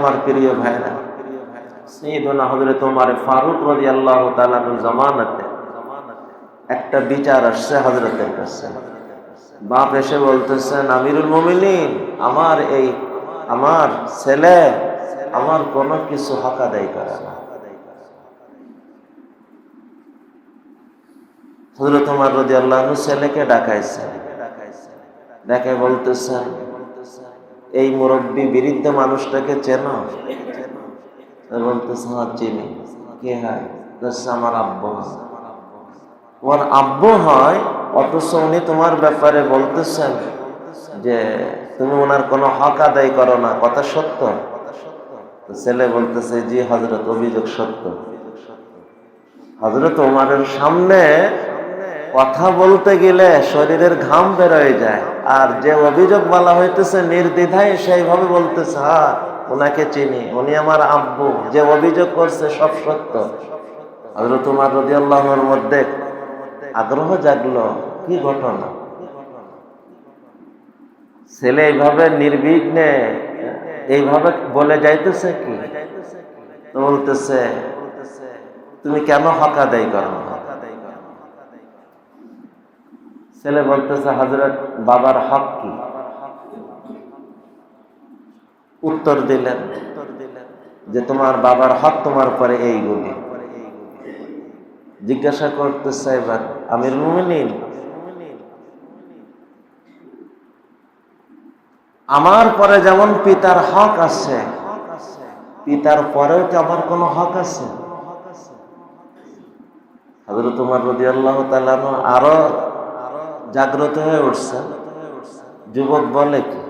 আমার প্রিয় ভাইরা সৈয়দনা হযরত ওমর ফারুক রাদিয়াল্লাহু তাআলার জামানাতে একটা বিচার আসছে হযরতের কাছে। বাপ এসে বলতেছেন আমিরুল মুমিনিন, আমার এই, আমার ছেলে আমার কোনো কিছু হক আদায় করে না। হযরত ওমর রাদিয়াল্লাহু আনহু ছেলেকে ডাকাইছে। ডাকে বলতেছেন এই মুরব্বী বিরুদ্ধ মানুষটাকে চেনো? বলতেছে হ্যাঁ চিনি। কে হয়? আমার আব্বু তোমার আব্বু হয়, অথচ উনি তোমার ব্যাপারে বলতেছেন যে, তুমি ওনার কোনো হক আদায় করো না, কথা সত্য? ছেলে বলতেছে, জি হজরত অভিযোগ সত্য। হজরত ওমারের সামনে কথা বলতে গেলে শরীরের ঘাম বেরোয় যায়। আর যে অভিযোগ বলা হইতেছে, নির্দ্বিধায় সেইভাবে বলতেছে হ্যাঁ ওনাকে চিনি, উনি আমার আব্বু। যে অভিযোগ করছে, সব সত্য। উমার রদি আল্লাহর মধ্যে আগ্রহ জাগলো, কি ঘটনা? ছেলে এইভাবে নির্বিঘ্নে এইভাবে বলে যাইতেছে কি? বলতেছে, তুমি কেন হক দেয় করো না ছেলে বলতেছে হজরত বাবার হক কি? উত্তর দিলেন, যে তোমার বাবার হক তোমার পরে এইগুলি জিজ্ঞাসা করতেছে, এবার মুমিনিন, আমার পরে যেমন পিতার হক আছে, পিতার পরেও কি আমার কোনো হক আছে? তোমার রদি আল্লাহ আরও জাগ্রত হয়ে উঠছে। যুবক বলে কি,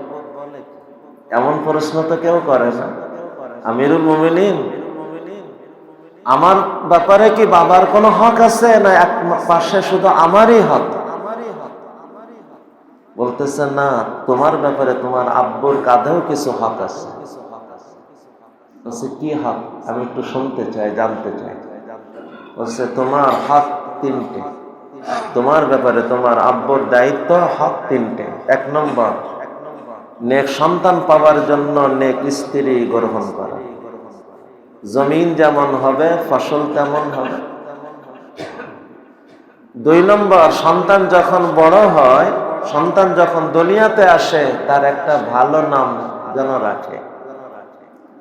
এমন প্রশ্ন তো কেউ করে না। আমিরুল মুমিনিন, আমার ব্যাপারে কি বাবার কোনো হক আছে? না, এক পাশে শুধু আমারই হক? বলতেছে, না, তোমার ব্যাপারে তোমার আব্বুর কাঁধেও কিছু হক আছে। বলছে, কি হক? আমি একটু শুনতে চাই, জানতে চাই। বলছে, তোমার হক তিনটে। তোমার ব্যাপারে তোমার আব্বুর দায়িত্ব হক তিনটে। এক নম্বর, নেক সন্তান পাওয়ার জন্য নেক স্ত্রী গ্রহণ করা। জমিন যেমন হবে, ফসল তেমন হবে। দুই নম্বর, সন্তান যখন বড় হয়, সন্তান যখন দুনিয়াতে আসে, তার একটা ভালো নাম যেন রাখে।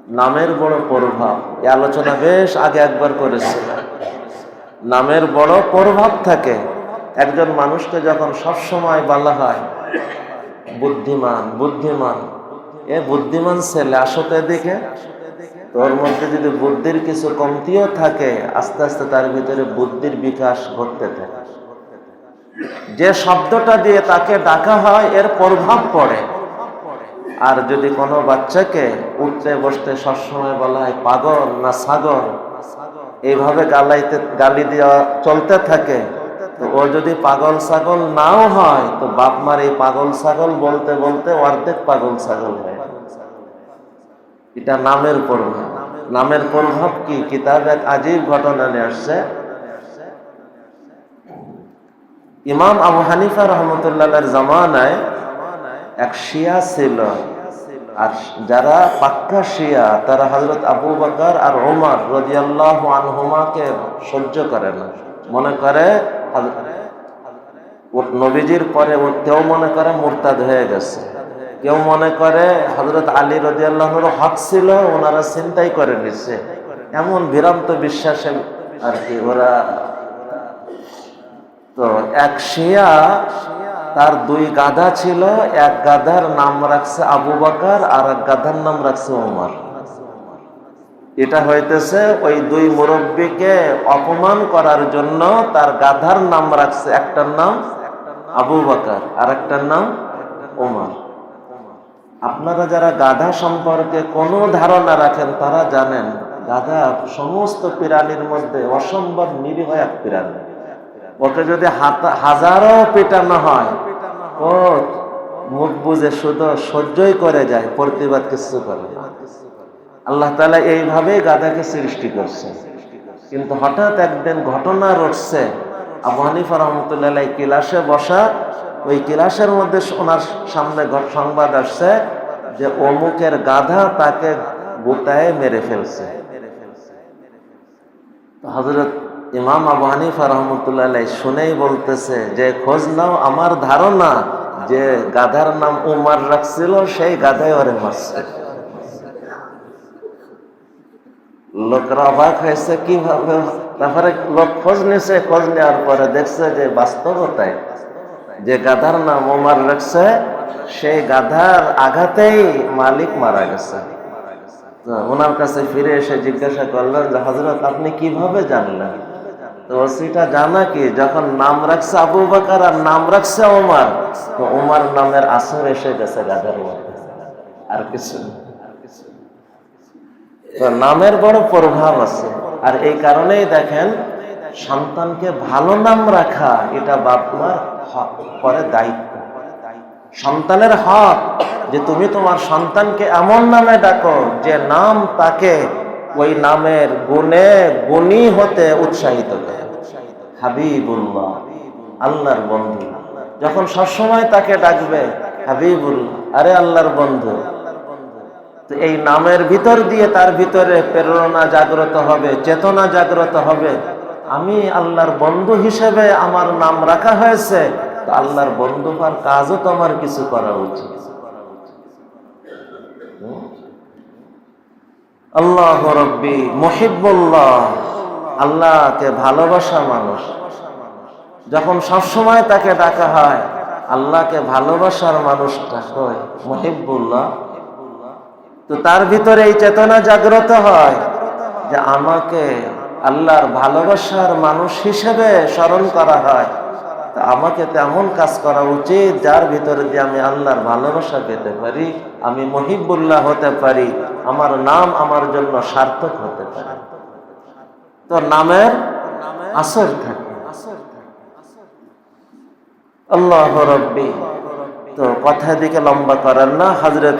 নামের বড় প্রভাব, এই আলোচনা বেশ আগে একবার করেছিলাম। নামের বড় প্রভাব থাকে একজন মানুষকে যখন সবসময় বলা হয়, বুদ্ধিমান বুদ্ধিমান। এ বুদ্ধিমান ছেলে আসতে দেখে তোর মধ্যে যদি বুদ্ধির কিছু কমতিও থাকে, আস্তে আস্তে তার ভিতরে বুদ্ধির বিকাশ ঘটতে থাকে। যে শব্দটা দিয়ে তাকে ডাকা হয়, এর প্রভাব পড়ে। আর যদি কোনো বাচ্চাকে উঠতে বসতে সবসময় বলা হয়, পাগল না সাগর এইভাবে গালাইতে, গালি দেওয়া চলতে থাকে। তো ও যদি পাগল ছাগল নাও হয়, তো বাপ মার এই পাগল ছাগল বলতে বলতে অর্ধেক পাগল ছাগল হয়। এটা নামের প্রভাব। নামের প্রভাব কি? কিতাব এক আজীব ঘটনা নিয়ে আসছে। ইমাম আবু হানিফা রহমতুল্লাহ জামানায় এক শিয়া ছিল, আর যারা পাক্কা শিয়া, তারা হজরত আবু বকর আর ওমর রদিয়াল্লাহ আনহুমাকে সহ্য করে না। মনে করে নবীজির পরে কেউ মনে করে মুরতাদ হয়ে গেছে। কেউ মনে করে হজরত আলী রদিয়াল্লাহর হক ছিল, ওনারা চিন্তাই করে নিচ্ছে এমন ভ্রান্ত বিশ্বাসে আর কি ওরা। তো এক শিয়া তার দুই গাধা ছিল, এক গাধার নাম রাখছে আবু বাকার আর এক গাধার নাম রাখছে ওমর এটা হইতেছে ওই দুই মুরব্বীকে অপমান করার জন্য তার গাধার নাম রাখছে, একটার নাম আবু বাকার আর একটার নাম ওমর। আপনারা যারা গাধা সম্পর্কে কোনো ধারণা রাখেন, তারা জানেন গাধা সমস্ত প্রাণীর মধ্যে অসম্ভব নিরীহ এক প্রাণী ওকে যদি হাজারো পেটানো হয় ও মুখ বুঝে শুধু সহ্যই করে যায়, প্রতিবাদ কিছু করে আল্লাহ তালা এইভাবেই গাধাকে সৃষ্টি করছে। কিন্তু হঠাৎ একদিন ঘটনা রটছে। আবু হানিফা রহমতুল্লাহ কিলাসে বসা, ওই কিলাসের মধ্যে ওনার সামনে সংবাদ আসছে যে অমুকের গাধা তাকে গোতায় মেরে ফেলছে। হজরত ইমাম আবু হানিফা রহমতুল্লাহ শুনেই বলতেছে যে, খোঁজ নাও আমার ধারণা যে গাধার নাম উমার রাখছিল, সেই গাধায় ওরে মারছে। লোকরা অবাক হয়েছে, কীভাবে তারপরে লোক খোঁজ নিছে, খোঁজ নেওয়ার পরে দেখছে যে বাস্তবতায় যে গাধার নাম ওমার রাখছে সেই গাধার আঘাতেই মালিক মারা গেছে। ওনার কাছে ফিরে এসে জিজ্ঞাসা করলেন যে হজরত আপনি কীভাবে জানলেন? তো ওসিটা জানা কি, যখন নাম রাখছে আবু বাকার আর নাম রাখছে ওমার, তো ওমার নামের আসর এসে গেছে গাধার মধ্যে। আর কিছু নামের বড় প্রভাব আছে। আর এই কারণেই দেখেন, সন্তানকে ভালো নাম রাখা, এটা বাপ মার করে দায়িত্ব। সন্তানের হক, যে তুমি তোমার সন্তানকে এমন নামে ডাকো, যে নাম তাকে ওই নামের গুণে গুণী হতে উৎসাহিত করে। হাবিবুল্লাহ, আল্লাহর বন্ধু। যখন সবসময় তাকে ডাকবে, হাবিবুল্লাহ, আরে আল্লাহর বন্ধু এই নামের ভিতর দিয়ে তার ভিতরে প্রেরণা জাগ্রত হবে, চেতনা জাগ্রত হবে। আমি আল্লাহর বন্ধু হিসেবে আমার নাম রাখা হয়েছে আল্লাহর বন্ধু হওয়ার কাজও তো আমার কিছু করা উচিত। আল্লাহ রব্বি, মহিবুল্লাহ। আল্লাহকে ভালোবাসা মানুষ। যখন সবসময় তাকে ডাকা হয়, আল্লাহকে ভালোবাসার মানুষটা হয় মহিবুল্লাহ। তো তার ভিতরে এই চেতনা জাগ্রত হয় যে আমাকে আল্লাহর ভালোবাসার মানুষ হিসেবে স্মরণ করা হয়। আমাকে তেমন কাজ করা উচিত যার ভিতরে দিয়ে আমি আল্লাহর ভালোবাসা পেতে পারি, আমি মহিবুল্লাহ হতে পারি, আমার নাম আমার জন্য সার্থক হতে পারে। তো নামের আসর থাকে। আল্লাহ রব্বি। তো কথার দিকে লম্বা করেন না হজরত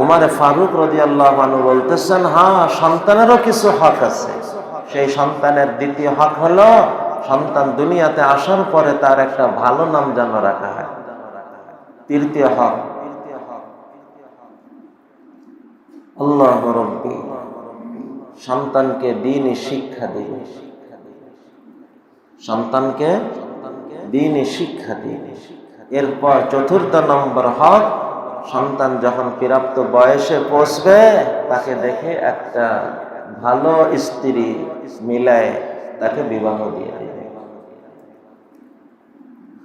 উমারে ফারুক রদি আল্লাহ বলতেছেন হ্যাঁ সন্তানেরও কিছু হক আছে। সেই সন্তানের দ্বিতীয় হক হলো, সন্তান দুনিয়াতে আসার পরে তার একটা ভালো নাম যেন রাখা হয়। তৃতীয় হক। আল্লাহ রব্বি, সন্তানকে দিনই শিক্ষা দিন সন্তানকে দিনই শিক্ষা দিন এরপর চতুর্থ নম্বর হক সন্তান যখন প্রাপ্ত বয়সে পৌঁছবে, তাকে দেখে একটা ভালো স্ত্রী মিলায় তাকে বিবাহ দিয়ে দিবে।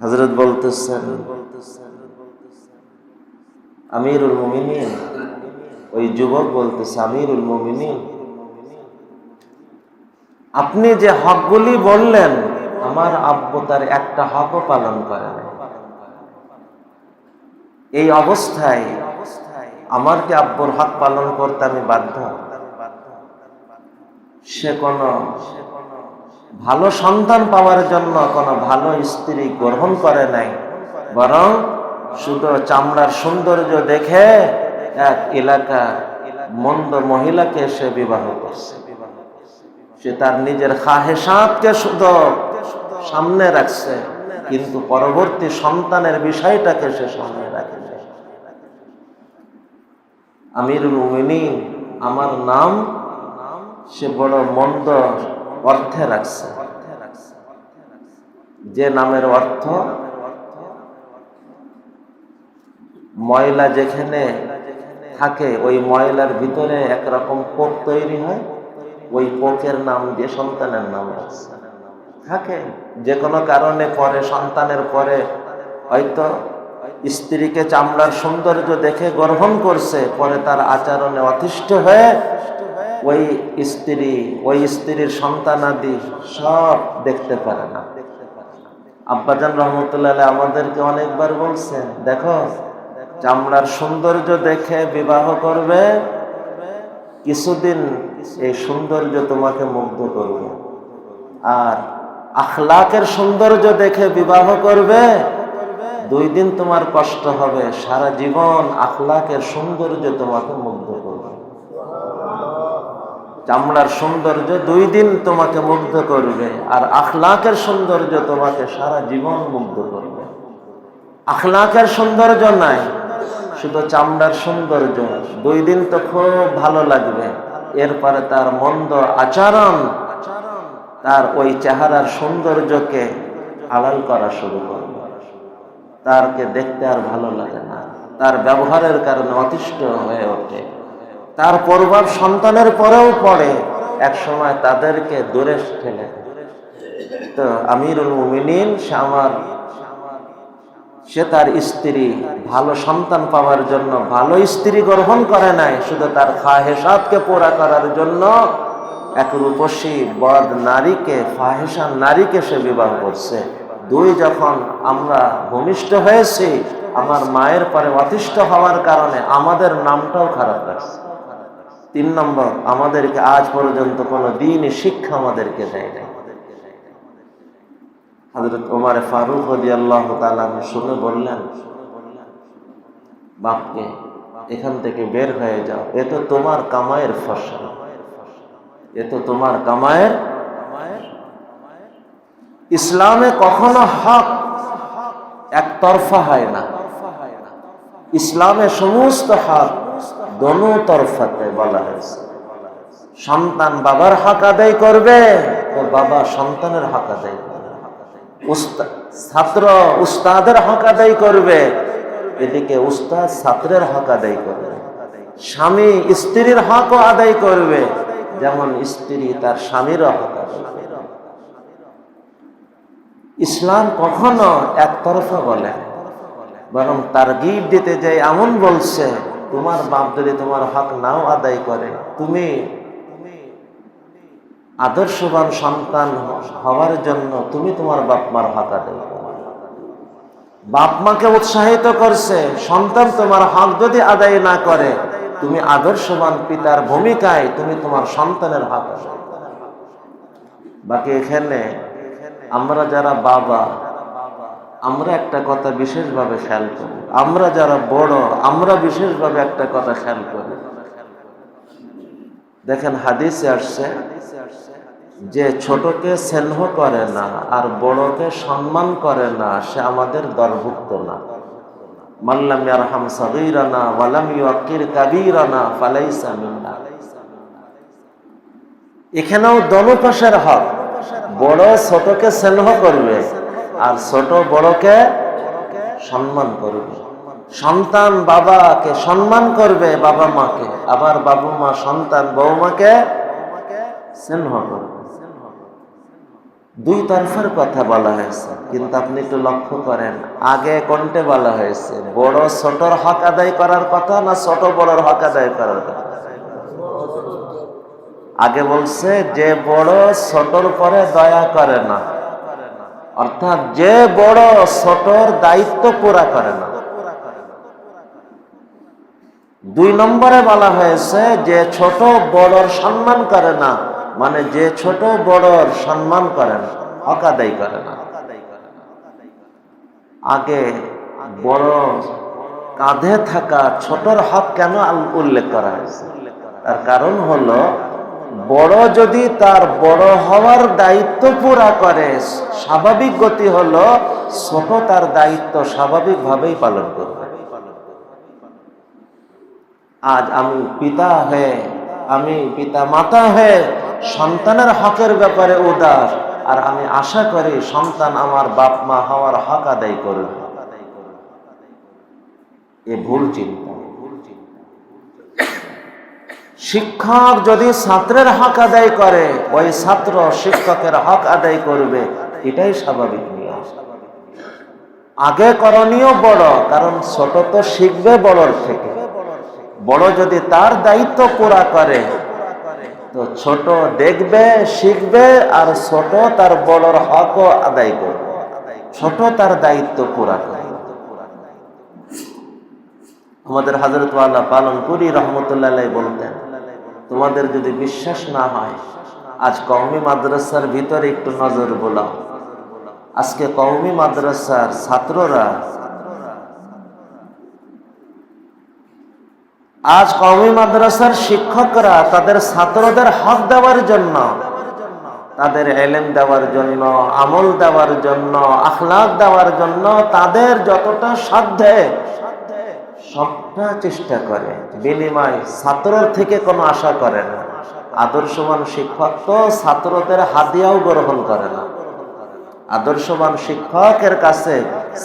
হজরত বলতেছেন, আমিরুল মুমিনিন, ওই যুবক বলতেছে, আমিরুল মুমিনিন, আপনি যে হকগুলি বললেন, আমার আব্বু তার একটা হকও পালন করে না এই অবস্থায় আমার কি আব্বুর হক পালন করতে আমি বাধ্য। সে কোন ভালো সন্তান পাওয়ার জন্য কোনো ভালো স্ত্রী গ্রহণ করে নাই। বরং শুধু চামড়ার সৌন্দর্য দেখে এক এলাকা মন্দ মহিলাকে সে বিবাহ করছে। সে তার নিজের খাহেসাতকে শুধু সামনে রাখছে, কিন্তু পরবর্তী সন্তানের বিষয়টাকে সে সামনে রাখে নাই। আমিরুল মুমিনিন, আমার নাম সে বড় মন্দ অর্থে রাখছে। যে নামের অর্থ, ময়লা যেখানে থাকে, ওই ময়লার ভিতরে একরকম পোক তৈরি হয়, ওই পোকের নাম দিয়ে সন্তানের নাম রাখছে। থাকে যে কোনো কারণে পরে, সন্তানের পরে হয়তো স্ত্রীকে চামড়ার সৌন্দর্য দেখে গ্রহণ করছে, পরে তার আচরণে অতিষ্ঠ হয়ে ওই স্ত্রী, ওই স্ত্রীর সন্তানাদি সব দেখতে পারে না। আব্বাজান রহমতুল্লাহ আমাদেরকে অনেকবার বলছেন, দেখো, চামড়ার সৌন্দর্য দেখে বিবাহ করবে, কিছুদিন এই সৌন্দর্য তোমাকে মুগ্ধ করবে। আর আখলাকের সৌন্দর্য দেখে বিবাহ করবে দুই দিন তোমার কষ্ট হবে, সারা জীবন আখলাকের সৌন্দর্য তোমাকে মুগ্ধ করবে। চামড়ার সৌন্দর্য দুই দিন তোমাকে মুগ্ধ করবে, আর আখলাকের সৌন্দর্য তোমাকে সারা জীবন মুগ্ধ করবে। আখলাকের সৌন্দর্য নাই, শুধু চামড়ার সৌন্দর্য। দুই দিন তো খুব ভালো লাগবে, এরপরে তার মন্দ আচরণ, তার ওই চেহারার সৌন্দর্যকে আড়াল করা শুরু করবে। তারকে দেখতে আর ভালো লাগে না। তার ব্যবহারের কারণে অতিষ্ঠ হয়ে ওঠে। তার প্রভাব সন্তানের পরেও পড়ে। এক সময় তাদেরকে দূরে ঠেলে। তো আমিরুল মুমিনিন, সে আমার, সে তার স্ত্রী, ভালো সন্তান পাওয়ার জন্য, ভালো স্ত্রী গ্রহণ করে নাই, শুধু তার ফাহেসাতকে পোড়া করার জন্য এক রূপসী বদ নারীকে ফাহেসা নারীকে সে বিবাহ করছে। দুই যখন আমরা ভূমিষ্ঠ হয়েছি, আমার মায়ের পরে অতিষ্ঠ হওয়ার কারণে আমাদের নামটাও খারাপ লাগছে। তিন নম্বর, আমাদেরকে আজ পর্যন্ত কোনো দিনই শিক্ষা আমাদেরকে দেয় নাই। হজরত ফারুক হদি আল্লাহ শুনে বললেন, বাপকে, এখান থেকে বের হয়ে যাও। এ তো তোমার কামায়ের ফসল। এ তো তোমার কামায়ের ইসলামে কখনো হক একতরফা হয় না। ইসলামে সমস্ত হক দোনো তরফাতে বলা হয়েছে। সন্তান বাবার হক আদায় করবে ও বাবা সন্তানের হক আদায় করবে। ছাত্র উস্তাদের হক আদায় করবে, এদিকে উস্তাদ ছাত্রের হক আদায় করবে। স্বামী স্ত্রীর হকও আদায় করবে, যেমন স্ত্রী তার স্বামীরও হক আদায় ইসলাম কখনো একতরফা বলে বরং তার গিফট দিতে যাই এমন বলছে, তোমার বাপ যদি তোমার হক নাও আদায় করে, তুমি আদর্শবান সন্তান হওয়ার জন্য তুমি তোমার বাপ মার হক আদায় করো। বাপ মাকে উৎসাহিত করছে, সন্তান তোমার হক যদি আদায় না করে, তুমি আদর্শবান পিতার ভূমিকায় তুমি তোমার সন্তানের হক বাকি এখানে আমরা যারা বাবা, আমরা একটা কথা বিশেষভাবে খেয়াল করি। আমরা যারা বড়, আমরা বিশেষভাবে একটা কথা খেয়াল করি। দেখেন, হাদিসে আসছে যে ছোটকে স্নেহ করে না আর বড়কে সম্মান করে না, সে আমাদের দলভুক্ত না। মাল্লাম ইয়ারহাম সাগীরানা ওয়ালাম ইউকির কাবীরানা ফালাইসা মিন্না। এখানেও দলপাশের হক। বড় ছোটকে স্নেহ করবে আর ছোট বড়কে সম্মান করবে। সন্তান বাবাকে সম্মান করবে বাবা মাকে, আবার বাবু মা সন্তান বৌমাকে স্নেহ করবে। দুই তরফের কথা বলা হয়েছে, কিন্তু আপনি একটু লক্ষ্য করেন, আগে কোনটে বলা হয়েছে, বড় ছোটর হক আদায় করার কথা না ছোট বড়র হক আদায় করার কথা? আগে বলছে, যে বড় ছোটর পরে দয়া করে না। অর্থাৎ, যে বড় ছোটর দায়িত্ব পুরা করে না। দুই নম্বরে বলা হয়েছে, যে ছোট বড়র সম্মান করে না। মানে যে ছোট বড়র সম্মান করে না হক আদায় করে না। আগে বড় কাঁধে থাকা ছোটর হক কেন উল্লেখ করা হয়েছে? তার কারণ হলো বড় যদি তার বড় হওয়ার দায়িত্ব পুরা করে, স্বাভাবিক গতি হলো ছোট তার দায়িত্ব স্বাভাবিকভাবেই পালন করবে। আজ আমি পিতা হয়ে, আমি পিতা মাতা হয়ে সন্তানের হকের ব্যাপারে উদাস, আর আমি আশা করি সন্তান আমার বাপ মা হওয়ার হক আদায় করবে। এ ভুল চিন্তা। শিক্ষক যদি ছাত্রের হক আদায় করে, ওই ছাত্র শিক্ষকের হক আদায় করবে। এটাই স্বাভাবিক আগে করণীয় বড়, কারণ ছোট তো শিখবে বড়র থেকে। বড় যদি তার দায়িত্ব পুরা করে, তো ছোট দেখবে, শিখবে, আর ছোট তার বড়র হকও আদায় করবে। ছোট তার দায়িত্ব পুরা করবে আমাদের হাজরত আল্লাহ পালনপুরি রহমতুল্লাহ বলতেন তোমাদের যদি বিশ্বাস না হয়, আজ কওমি মাদ্রাসার ভিতরে একটু নজর বোলাও। আজকে কওমি মাদ্রাসার ছাত্ররা, আজ কওমি মাদ্রাসার শিক্ষকরা তাদের ছাত্রদের হক দেওয়ার জন্য, তাদের এলেম দেওয়ার জন্য, আমল দেওয়ার জন্য, আখলাক দেওয়ার জন্য তাদের যতটা সাধ্যে সবটা চেষ্টা করে। বিনিময় ছাত্রর থেকে কোনো আশা করে না। আদর্শবান শিক্ষক তো ছাত্রদের হাদিয়াও গ্রহণ করে না। আদর্শবান শিক্ষকের কাছে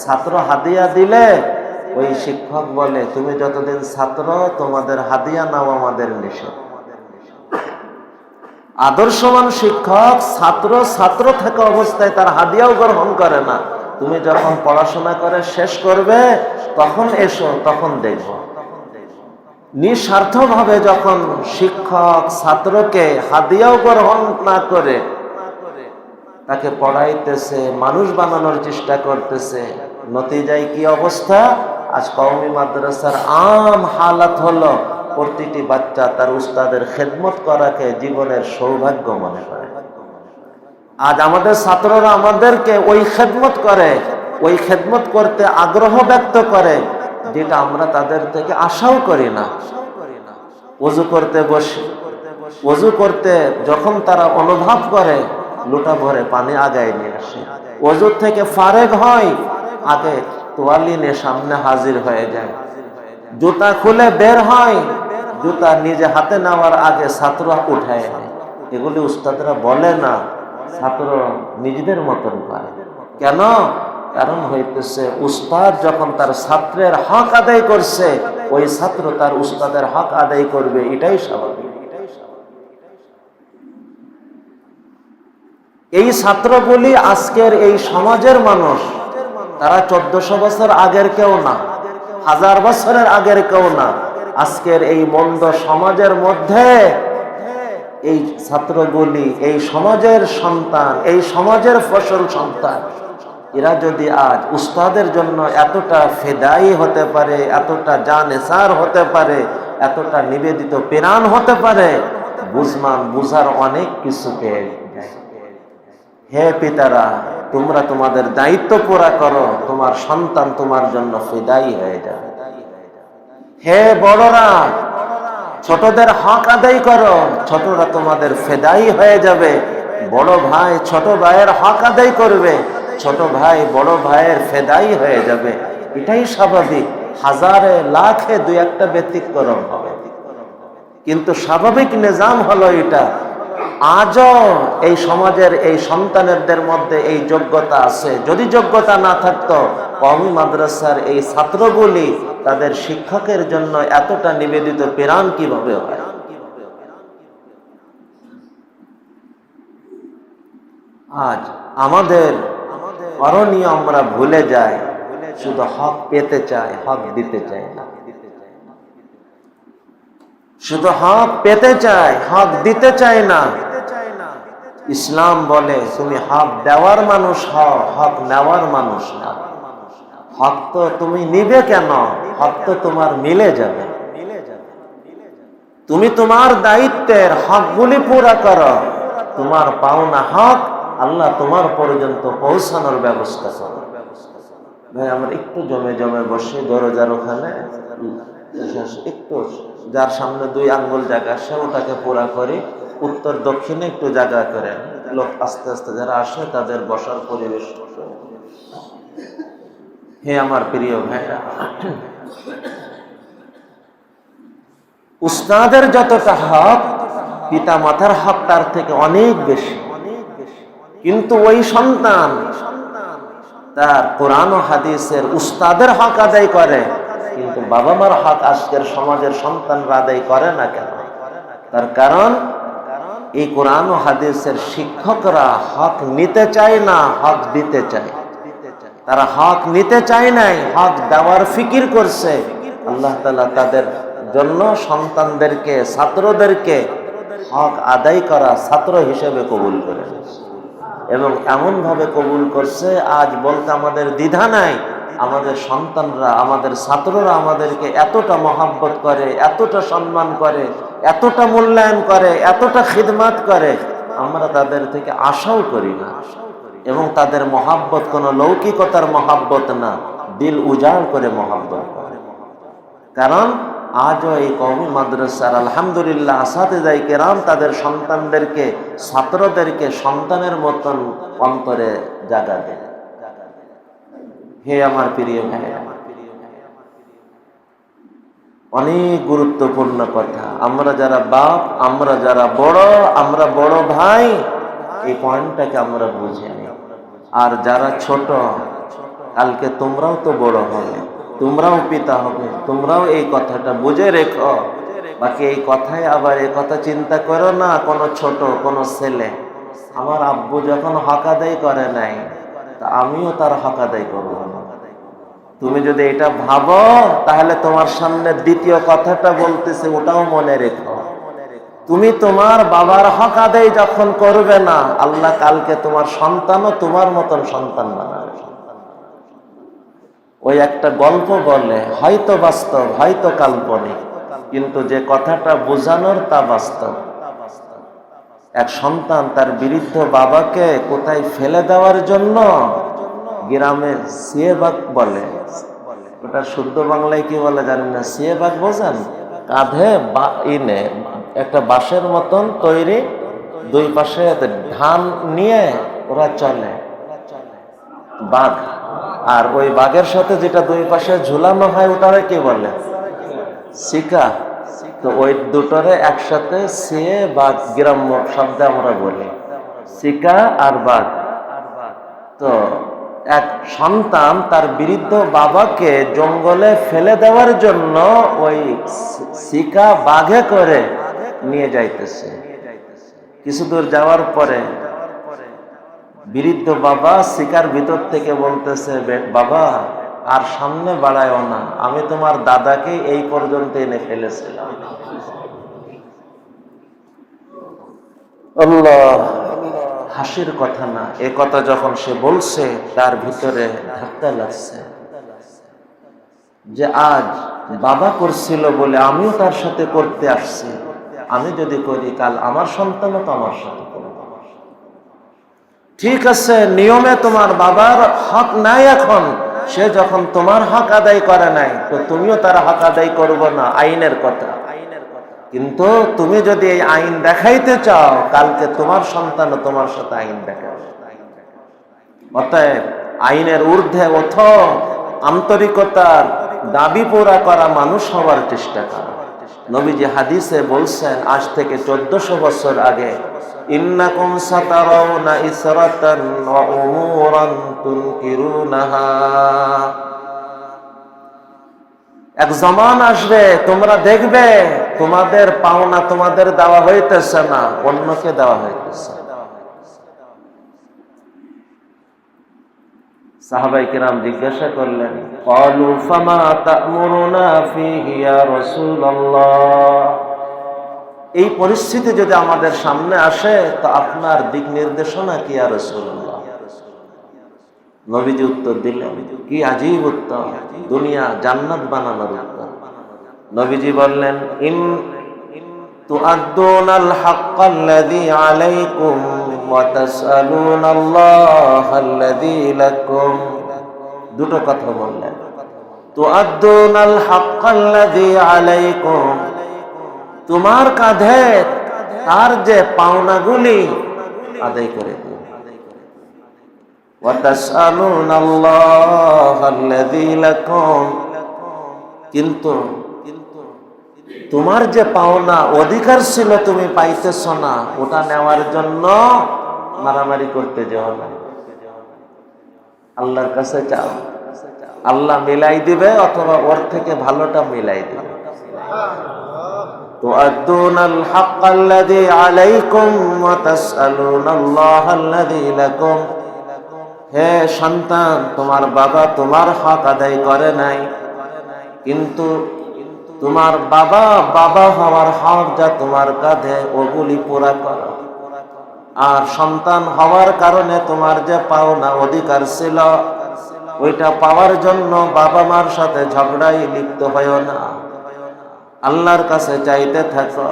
ছাত্র হাদিয়া দিলে ওই শিক্ষক বলে, তুমি যতদিন ছাত্র, তোমাদের হাদিয়া নাও আমাদের নিষেধ। আদর্শবান শিক্ষক ছাত্র ছাত্র থাকা অবস্থায় তার হাদিয়াও গ্রহণ করে না। তুমি যখন পড়াশোনা করে শেষ করবে, তখন এসো, তখন দেখব। নিঃস্বার্থভাবে যখন শিক্ষক ছাত্রকে হাদিয়াও গ্রহণ না করে, তাকে পড়াইতেছে, মানুষ বানানোর চেষ্টা করতেছে, নতিজায় কি অবস্থা? আজ কওমি মাদ্রাসার আম হালাত হলো, প্রতিটি বাচ্চা তার উস্তাদের খেদমত করাকে জীবনের সৌভাগ্য মনে করে। আজ আমাদের ছাত্ররা আমাদেরকে ওই খেদমত করে, ওই খেদমত করতে আগ্রহ ব্যক্ত করে, যেটা আমরা তাদের থেকে আশাও করি না। অজু করতে বসে, অজু করতে যখন তারা অনুভব করে, লোটা ভরে পানি আগায় নিয়ে আসে। অজুর থেকে ফারেক হয়, আগে তোয়ালি নিয়ে সামনে হাজির হয়ে যায়। জুতা খুলে বের হয়, জুতা নিজে হাতে নেওয়ার আগে ছাত্র উঠায় এগুলি উস্তাদরা বলে না ছাত্র নিজেদের মতন পারে কেন? কারণ হইতেছে, উস্তাদ যখন তার ছাত্রের হক আদায় করছে, ওই ছাত্র তার উস্তাদের হক আদায় করবে, এটাই স্বাভাবিক। এই ছাত্রগুলি আজকের এই সমাজের মানুষ, তারা চোদ্দশো বছর আগের কেউ না, হাজার বছরের আগের কেউ না। আজকের এই মন্দ সমাজের মধ্যে এই ছাত্রগুলি, এই সমাজের সন্তান, এই সমাজের ফসল সন্তান, এরা যদি আজ উস্তাদের জন্য এতটা ফেদাই হতে পারে, এতটা জানেসার হতে পারে, এতটা নিবেদিত পেরান হতে পারে, বুঝমান বুঝার অনেক কিছু পেয়ে হে পিতারা, তোমরা তোমাদের দায়িত্ব পুরা করো, তোমার সন্তান তোমার জন্য ফিদাই হয়ে যাবে হে বড়রা ছোটদের হক আদায় করো। ছোটরা তোমাদের ফেদাই হয়ে যাবে। বড় ভাই ছোট ভাইয়ের হক আদায় করবে। ছোট ভাই বড় ভাইয়ের ফেদাই হয়ে যাবে। এটাই স্বাভাবিক। হাজারে, লাখে দুই একটা ব্যতিক্রম হবে। কিন্তু স্বাভাবিক নিজাম হলো এটা। আজও এই সমাজের এই সন্তানেরদের মধ্যে এই যোগ্যতা আছে। যদি যোগ্যতা না থাকতো কমি মাদ্রাসার এই ছাত্রগুলি তাদের শিক্ষকের জন্য এতটা নিবেদিত প্রাণ কীভাবে হয়? আজ আমাদের করণীয় আমরা ভুলে যাই, শুধু হক পেতে চাই, হক দিতে চাই না। শুধু হক পেতে চায় হক দিতে চায় না। ইসলাম বলে, তুমি হক দেওয়ার মানুষ হও হক নেওয়ার মানুষ না। হক তো তুমি নিবে কেন? হক তো তোমার মিলে যাবে। তুমি তোমার দায়িত্বের হকগুলি পুরা করো। তোমার পাওনা হক আল্লাহ তোমার পর্যন্ত পৌঁছানোর ব্যবস্থা করো। ভাই, আমরা একটু জমে জমে বসে, দরজার ওখানে। একটু যার সামনে দুই আঙ্গুল জায়গা, সে ওটাকে পুরা করে উত্তর দক্ষিণে একটু জায়গা করে। লোক আস্তে আস্তে যারা আসে, তাদের বসার পরিবেশ। হে আমার প্রিয় ভাইরা, উস্তাদের যতটা হক পিতা মাতার হক তার থেকে অনেক বেশি। কিন্তু ওই সন্তান তার কোরআন হাদিসের উস্তাদের হক আদায় করে। কিন্তু বাবা মার হক আজকের সমাজের সন্তানরা আদায় করে না কেন? তার কারণ, এই কোরআন হাদিসের শিক্ষকরা হক নিতে চায় না, হক দিতে চায়। তারা হক নিতে চায় নাই, হক দেওয়ার ফিকির করছে। আল্লাহ তালা তাদের জন্য সন্তানদেরকে, ছাত্রদেরকে হক আদায় করা ছাত্র হিসেবে কবুল করে এবং এমনভাবে কবুল করছে, আজ বলতে আমাদের দ্বিধা নাই আমাদের সন্তানরা, আমাদের ছাত্ররা আমাদেরকে এতটা মহাব্বত করে, এতটা সম্মান করে, এতটা মূল্যায়ন করে, এতটা খিদমাত করে, আমরা তাদের থেকে আশাও করি না। এবং তাদের মহাব্বত কোনো লৌকিকতার মহাব্বত না, দিল উজাড় করে মহাব্বত করে। কারণ আজও এই কৌমি মাদ্রাসার আলহামদুলিল্লাহ আসাতে যাই কেরাম তাদের সন্তানদেরকে, ছাত্রদেরকে সন্তানের মতন অন্তরে জাগা দেয়। হে আমার প্রিয় ভাই অনেক গুরুত্বপূর্ণ কথা। আমরা যারা বাপ, আমরা যারা বড়, আমরা বড় ভাই, এই পয়েন্টটাকে আমরা বুঝে নিই। আর যারা ছোট, কালকে তোমরাও তো বড় হবে, তোমরাও পিতা হবে, তোমরাও এই কথাটা বুঝে রেখো। বাকি এই কথায় আবার এই কথা চিন্তা করো না, কোনো ছোট, কোনো ছেলে। আমার আব্বু যখন হক আদায় করে নাই, তা আমিও তার হক আদায় করব। তুমি যদি এটা ভাবো, তাহলে তোমার সামনে দ্বিতীয় কথাটা বলতেছে, ওটাও মনে রেখো। তুমি তোমার বাবার হক আদায় যখন করবে না, আল্লাহ কালকে তোমার সন্তানও তোমার মতন সন্তান বানাবে। ওই একটা গল্প বলে, হয়তো বাস্তব, হয়তো কাল্পনিক, কিন্তু যে কথাটা বোঝানোর তা বাস্তব। এক সন্তান তার বিরুদ্ধ বাবাকে কোথায় ফেলে দেওয়ার জন্য গ্রামে সিয়েবাগ বলে। ওটা শুদ্ধ বাংলায় কি বলে জানেন না? সিয়েবাগ বোঝেন? কাঁধে ইনে একটা বাঁশের মতন তৈরি দুই পাশে ধান নিয়ে ওরা চলে। বাঘ। আর ওই বাঘের সাথে যেটা দুই পাশে ঝুলানো হয়, ওটারে কি বলে? শিকা। তো ওই দুটোরে একসাথে সিয়ে বাঘ গ্রাম্য শব্দে আমরা বলি। শিকা আর বাঘ। তো এক সন্তান তার বৃদ্ধ বাবাকে জঙ্গলে ফেলে দেওয়ার জন্য ওই শিকা বাঘে করে নিয়ে যাইতেছে। কিছু দূর যাওয়ার পরে বৃদ্ধ বাবা শিকার ভিতর থেকে বলতেছে, "বে- বাবা, আর সামনে বাড়ায়ও না। আমি তোমার দাদাকে এই পর্যন্ত এনে ফেলেছিলাম। হাসির কথা না, এ কথা যখন সে বলছে, তার ভিতরে ধাক্কা লাগছে। যে আজ বাবা করছিল বলে আমিও তার সাথে করতে আসছি, আমি যদি করি, কাল আমার সন্তানও তো আমার সাথে ঠিক আছে, নিয়মে তোমার বাবার হক নাই এখন। সে যখন তোমার হক আদায় করে নাই, তো তুমিও তার হক আদায় করব না, আইনের কথা। কিন্তু তুমি যদি এই আইন দেখাইতে চাও, কালকে তোমার সন্তান তোমার সাথে আইন দেখাবে অতএব আইনের ঊর্ধ্বে ওঠ, আন্তরিকতার দাবি পুরা করা মানুষ হওয়ার চেষ্টা করা। নবীজি হাদিসে বলছেন, আজ থেকে চোদ্দশো বছর আগে, ইন্নাকুম সাতারাউনা ইসরাতান ওয়া উমুরান এক জমান আসবে, তোমরা দেখবে, তোমাদের পাওনা তোমাদের দেওয়া হইতেছে না, অন্যকে দেওয়া হইতেছে। সাহাবাই কিরাম জিজ্ঞাসা করলেন এই পরিস্থিতি যদি আমাদের সামনে আসে, তো আপনার দিক নির্দেশনা কি আর রাসূলুল্লাহ? নবীজি উত্তর দিলেন কি আজীব উত্তর দুনিয়া জান্নাত বানানোর উত্তর নবীজি বললেন ইন تؤدون الحق الذي عليكم وتسألون الله الذي لكم দুটো কথা বললেন تؤدون الحق الذي عليكم তোমার কাঁধে তার যে পাওনাগুলি আদায় করে দিন وتسألون الله الذي لكم কিন্তু তোমার যে পাওনা অধিকার ছিল তুমি পাইতেছ না ওটা নেওয়ার জন্য মারামারি করতে যাও না আল্লাহর কাছে চাও আল্লাহ মিলাই দিবে অথবা ওর থেকে ভালোটা মিলাই দিবে تؤدون الحق الذي عليكم وتسألون الله الذي لكم হে সন্তান, তোমার বাবা তোমার হক আদায় করে নাই। কিন্তু তোমার বাবা বাবা হওয়ার হক যা তোমার কাঁধে, ওগুলি পুরা করো। আর সন্তান হওয়ার কারণে তোমার যে পাওনা অধিকার ছিল, ওইটা পাওয়ার জন্য বাবা মার সাথে ঝগড়াই লিপ্ত হয়েও না। আল্লাহর কাছে চাইতে থাকো।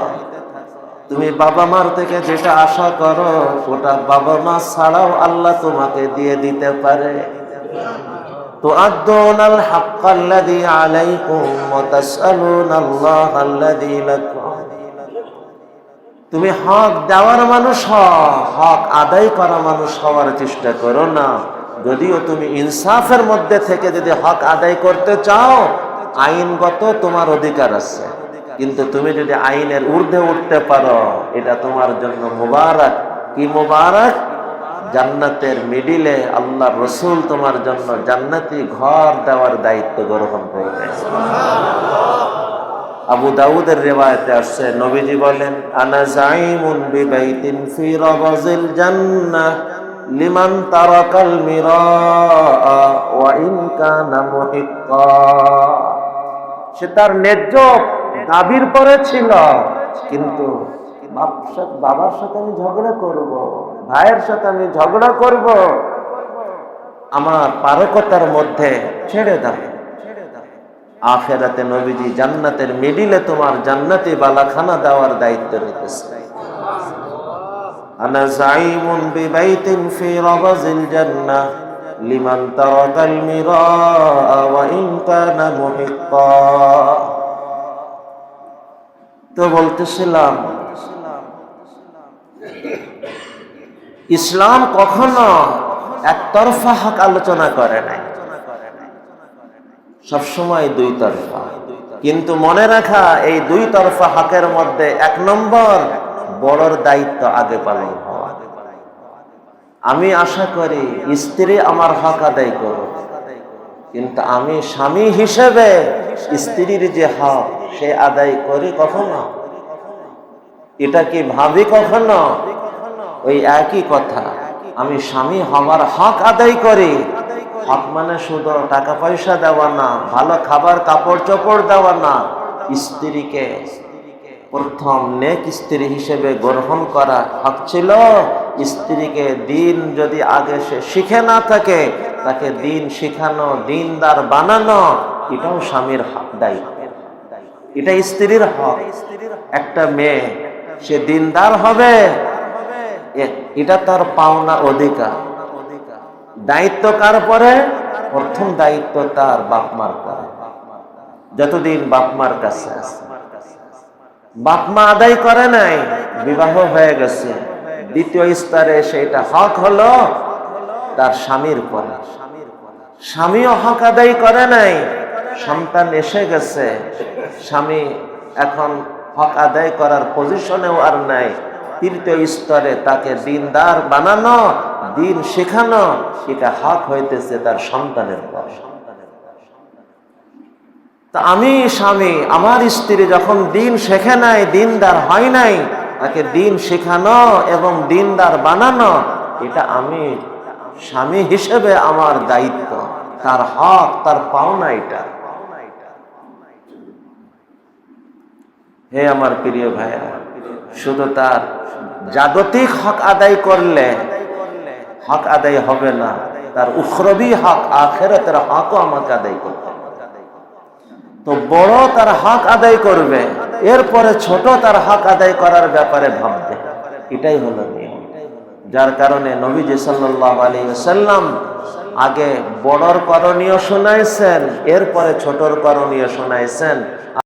তুমি বাবা মার থেকে যেটা আশা করো, ওটা বাবা মা ছাড়াও আল্লাহ তোমাকে দিয়ে দিতে পারে। তো তুমি হক দেওয়ার মানুষ হক আদায় করা মানুষ হওয়ার চেষ্টা করো না। যদিও তুমি ইনসাফের মধ্যে থেকে যদি হক আদায় করতে চাও, আইনগত তোমার অধিকার আছে। কিন্তু তুমি যদি আইনের ঊর্ধ্বে উঠতে পারো, এটা তোমার জন্য মুবারক। কি মুবারক? জান্নাতের মিডিলে আল্লাহ রসুল তোমার জন্য জান্নাতি ঘর দেওয়ার দায়িত্ব গ্রহণ করবে। আবু দাউদের রেওয়ায়তে আসছে, নবীজি বলেন, আনা জাইমুন বিবাইতিন ফি রাবাজিল জান্নাহ, লিমান তারাকাল মিরাআ, ওয়া ইন কানা মুহিক্কা সে তার ন্যায্য দাবির পরে ছিল কিন্তু বাবার সাথে আমি ঝগড়া করব। ভাইয়ের সাথে আমি ঝগড়া করব। আমার পারকতার মধ্যে ছেড়ে দাও আফেরাতে নবীজি জান্নাতের মিডিলে তোমার জান্নাতে বালাখানা দেওয়ার দায়িত্ব রইতেছে আনা জাইমুন বিবাইতিন ফি রাবাজিল জান্নাহ, লিমান তারাকাল মিরা ওয়া ইন কানা তো বলতেছিলাম, ইসলাম কখনো একতরফা হক আলোচনা করে নাই। সবসময় দুই তরফা। কিন্তু মনে রাখা, এই দুই তরফা হকের মধ্যে এক নম্বর বড়র দায়িত্ব আগে পালন হওয়া। আমি আশা করি স্ত্রী আমার হক আদায় করুক, কিন্তু আমি স্বামী হিসেবে স্ত্রীর যে হক সে আদায় করি কখনো এটা কি ভাবি কখনো ওই একই কথা। আমি স্বামী হওয়ার হক আদায় করি। হক মানে শুধু টাকা পয়সা দেওয়া না, ভালো খাবার, কাপড় চোপড় দেওয়া না। স্ত্রীকে প্রথম নেক স্ত্রী হিসেবে গ্রহণ করা হক ছিল। স্ত্রীকে দিন যদি আগে সে শিখে না থাকে, তাকে দিন শিখানো, দিনদার বানানো এটাও স্বামীর দায়িত্ব এটা স্ত্রীর হক। একটা মেয়ে, সে দিনদার হবে। এটা তার পাওনা অধিকার। দায়িত্ব কার পরে? প্রথম দায়িত্ব তার বাপ মার পরে। যতদিন বাপমার কাছে আছে। বাপ আদায় করে নাই, বিবাহ হয়ে গেছে। দ্বিতীয় স্তরে সেটা হক হলো তার স্বামীর পরে। স্বামীও হক আদায় করে নাই সন্তান এসে গেছে, স্বামী এখন হক আদায় করার পজিশনেও আর নাই। তৃতীয় স্তরে তাকে দিনদার বানানো, দিন শেখানো, এটা হক হইতেছে তার সন্তানের পর। তা আমি, স্বামী, আমার স্ত্রী যখন দিন শেখে নাই, দিনদার হয় নাই, তাকে দিন শেখানো এবং দিনদার বানানো, এটা আমি স্বামী হিসেবে আমার দায়িত্ব। তার হক, তার পাওনা এটা। হে আমার প্রিয় ভাইয়া, শুধু তার জাগতিক হক আদায় করলে হক আদায় হবে না, তার উখরবি হক আখেরাতের হকও আমাকে আদায় করতে তো বড় তার হক আদায় করবে, এরপরে ছোট তার হক আদায় করার ব্যাপারে ভাববে। এটাই হলো নিয়ম। যার কারণে নবীজি সাল্লাল্লাহু আলাইহি ওয়াসাল্লাম আগে বড়র করণীয় শোনাইছেন, এরপরে ছোটর করণীয় শোনাইছেন।